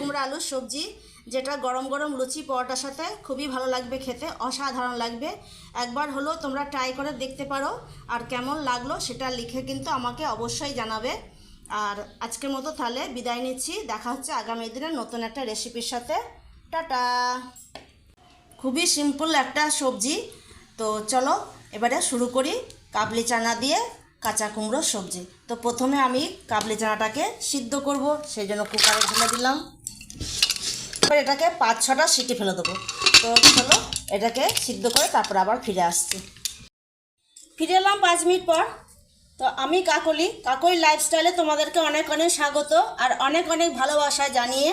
কুমড়া আলুর সবজি, যেটা গরম গরম লুচি পরোটার সাথে খুবই ভালো লাগবে খেতে, অসাধারণ লাগবে। একবার হলো তোমরা ট্রাই করে দেখতে পারো আর কেমন লাগল সেটা লিখে কিন্তু আমাকে অবশ্যই জানাবে। আর আজকের মতো তাহলে বিদায় নিচ্ছি, দেখা হচ্ছে আগামী দিনে নতুন একটা রেসিপির সাথে। টাটা! খুবই সিম্পল একটা সবজি। তো চলো, এবারে শুরু করি কাবলি চানা দিয়ে। কাঁচা কুমড়োর সবজি। তো প্রথমে আমি কাবলি চানাটাকে সিদ্ধ করব, সেই জন্য কুকারে ঢেলে দিলাম। এবার এটাকে পাঁচ ছটা সিটি ফেলে দেবো। তো চলো এটাকে সিদ্ধ করে তারপর আবার ফিরে আসছি। ফিরে এলাম পাঁচ মিনিট পর। তো আমি কাকলি কাকলি লাইফস্টাইলে তোমাদেরকে অনেক অনেক স্বাগত আর অনেক অনেক ভালোবাসা জানিয়ে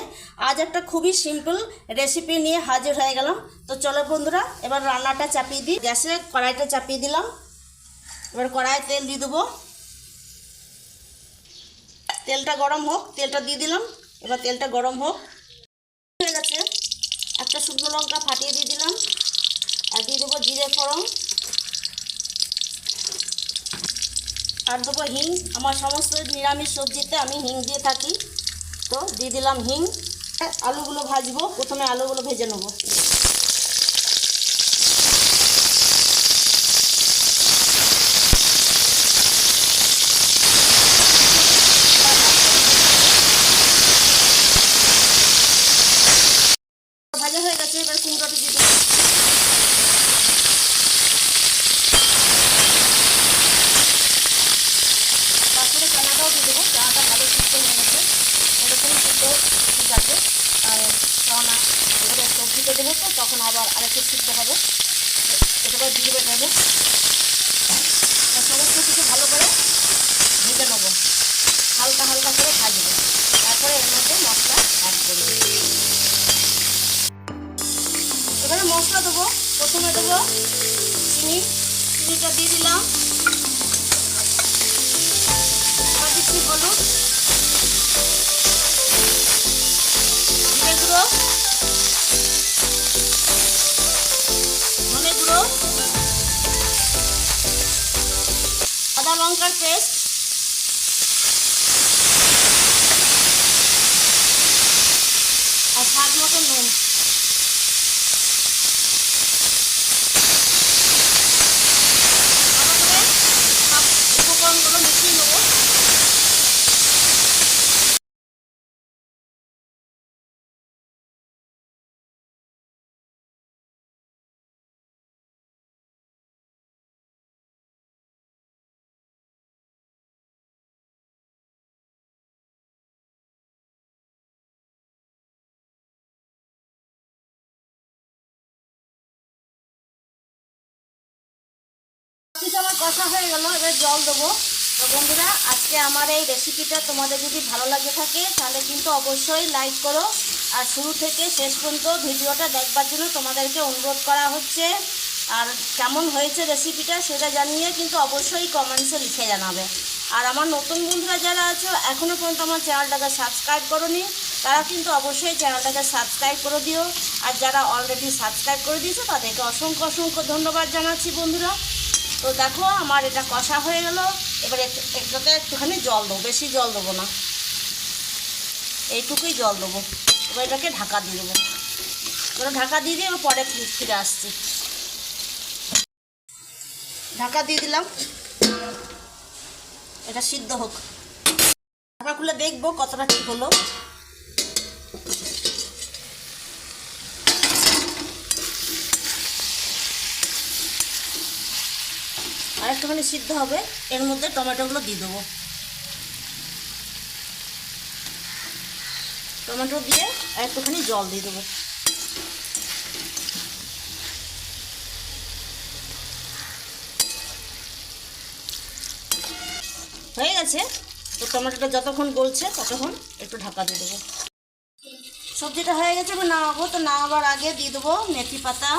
আজ একটা খুবই সিম্পল রেসিপি নিয়ে হাজির হয়ে গেলাম। তো চলো বন্ধুরা, এবার রান্নাটা চাপিয়ে দিই। গ্যাসে কড়াইটা চাপিয়ে দিলাম। এবার কড়াই তেল দিয়ে দেবো। তেলটা গরম হোক, তেলটা দিয়ে দিলাম। এবার তেলটা গরম হোক। হয়ে গেছে। একটা শুকনো লঙ্কা ফাটিয়ে দিয়ে দিলাম। আর দিয়ে দেবো জিরে ফোড়ন। আর দেবো হিং। আমার সমস্ত নিরামিষ সবজিতে আমি হিং দিয়ে থাকি। তো দিয়ে দিলাম হিং। আলুগুলো ভাজবো। প্রথমে আলুগুলো ভেজে নেব ভাজা হয়ে গেছে এবার কুমড়োটা দিয়ে দিলাম তারপরে চানাটাও দিয়ে দেবো চানাটা ভালো সিদ্ধ হয়ে গেছে এরকম সিদ্ধ ঠিক আছে আর কেননা এবারে দেবো তো, তখন আবার আরেকটু সিদ্ধ হবে। এটাকে দিয়ে নেব সমস্ত কিছু ভালো করে ভেজে নেব। হালকা হালকা করে ভাজবো। তারপরে এর মধ্যে মশলা অ্যাড করব। এবারে মশলা দেবো, প্রথমে দেবো চিনি। চিনিটা দিয়ে দিলাম। লঙ্কার পেস্ট আর স্বাদ মতো নুন ভালো করে সব উপকরণগুলো মিশিয়ে নেব কিছু আমার কষা হয়ে গেল, এবার জল দেবো। তো বন্ধুরা, আজকে আমার এই রেসিপিটা তোমাদের যদি ভালো লাগে থাকে, তাহলে কিন্তু অবশ্যই লাইক করো। আর শুরু থেকে শেষ পর্যন্ত ভিডিওটা দেখবার জন্য তোমাদেরকে অনুরোধ করা হচ্ছে। আর কেমন হয়েছে রেসিপিটা সেটা জানিয়ে কিন্তু অবশ্যই কমেন্টসে লিখে জানাবে। আর আমার নতুন বন্ধুরা যারা আছো এখনও পর্যন্ত আমার চ্যানেলটাকে সাবস্ক্রাইব করোনি, তারা কিন্তু অবশ্যই চ্যানেলটাকে সাবস্ক্রাইব করে দিও। আর যারা অলরেডি সাবস্ক্রাইব করে দিয়েছ, তাদেরকে অসংখ্য অসংখ্য ধন্যবাদ জানাচ্ছি বন্ধুরা। তো দেখো আমার এটা কষা হয়ে গেল। এবার এটাতে একটুখানি জল দেবো, বেশি জল দেবো না। এইটুকুই জল দেবো। এবার এটাকে ঢাকা দিয়ে দেবো। এবার ঢাকা দিয়ে দিয়ে পরে ফিরে আসছি। ঢাকা দিয়ে দিলাম। এটা সিদ্ধ হোক। ঢাকা খুলে দেখব কতটা ঠিক হলো। একটুখানি সিদ্ধ হবে, এর মধ্যে টমেটোগুলো দিয়ে দেবো। টমেটো দিয়ে একটুখানি জল দিয়ে দেবো। হয়ে গেছে? তো টমেটোটা যতক্ষণ গলছে, ততক্ষণ একটু ঢাকা দিয়ে দেবো। সবজিটা হয়ে গেছে নামাবো। তো নামাবার আগে দিয়ে দেবো মেথি পাতা।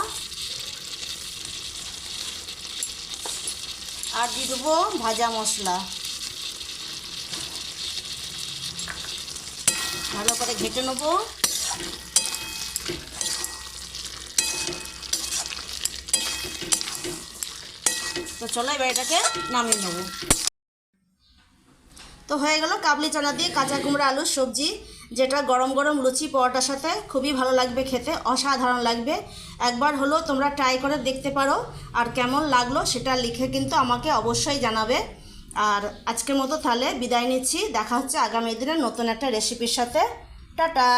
আর দিয়ে দেবো ভাজা মশলা। ভালো করে ঘেটে নেব। তো চলো এবার এটাকে নামিয়ে নেব। তো হয়ে গেল কাবলি চানা দিয়ে কাঁচা কুমড়া আলুর সবজি, যেটা গরম গরম লুচি, পরোটার সাথে খুবই ভালো লাগবে খেতে, অসাধারণ লাগবে। একবার হলেও তোমরা ট্রাই করে দেখতে পারো আর কেমন লাগল সেটা লিখে কিন্তু আমাকে অবশ্যই জানাবে। আর আজকের মতো তাহলে বিদায় নিচ্ছি। দেখা হচ্ছে আগামী দিনে নতুন একটা রেসিপির সাথে। টাটা!